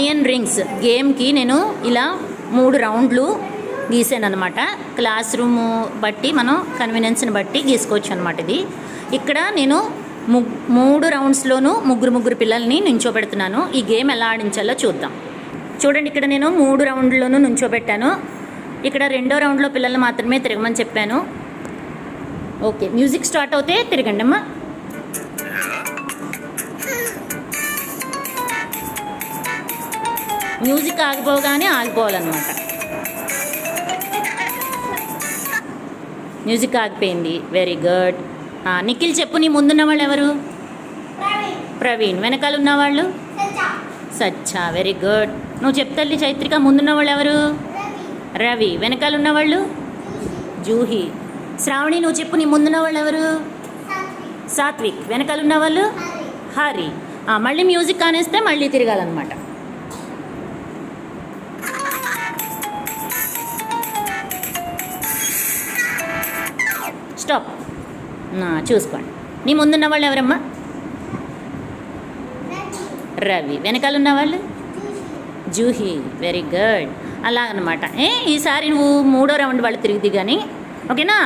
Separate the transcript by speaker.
Speaker 1: Onion rings గేమ్కి నేను ఇలా మూడు రౌండ్లు గీసాను అనమాట క్లాస్ రూమ్ బట్టి మనం కన్వీనియన్స్ని బట్టి గీసుకోవచ్చు అనమాట ఇది. ఇక్కడ నేను ముగ్ మూడు రౌండ్స్లోనూ ముగ్గురు ముగ్గురు పిల్లల్ని నుంచోబెడుతున్నాను. ఈ గేమ్ ఎలా ఆడించాలో చూద్దాం. చూడండి ఇక్కడ నేను మూడు రౌండ్లోనూ నుంచోబెట్టాను. ఇక్కడ రెండో రౌండ్లో పిల్లల్ని మాత్రమే తిరగమని చెప్పాను. ఓకే మ్యూజిక్ స్టార్ట్ అవుతే తిరగండి అమ్మా మ్యూజిక్ ఆగిపోగానే ఆగిపోవాలన్నమాట. మ్యూజిక్ ఆగిపోయింది. వెరీ గుడ్ నిఖిల్ చెప్పు నీ ముందున్న వాళ్ళు ఎవరు? ప్రవీణ్. వెనకాల ఉన్నవాళ్ళు? సచ్చా. వెరీ గుడ్ నువ్వు చెప్తల్లి చైత్రిక ముందున్న వాళ్ళు ఎవరు? రవి. వెనకాల ఉన్నవాళ్ళు? జూహి. శ్రావణి నువ్వు చెప్పు నీ ముందున్న వాళ్ళు ఎవరు? సాత్విక్. వెనకాల ఉన్నవాళ్ళు? హరి. మళ్ళీ మ్యూజిక్ కానేస్తే మళ్ళీ తిరగాలన్నమాట. స్టాప్. చూసుకోండి. నీ ముందున్న వాళ్ళు ఎవరమ్మా? రవి. వెనకాల ఉన్న వాళ్ళు? జూహి. Very good. అలా అనమాట ఏ ఈసారి నువ్వు మూడో రౌండ్ వాళ్ళు తిరిగిది కానీ ఓకేనా?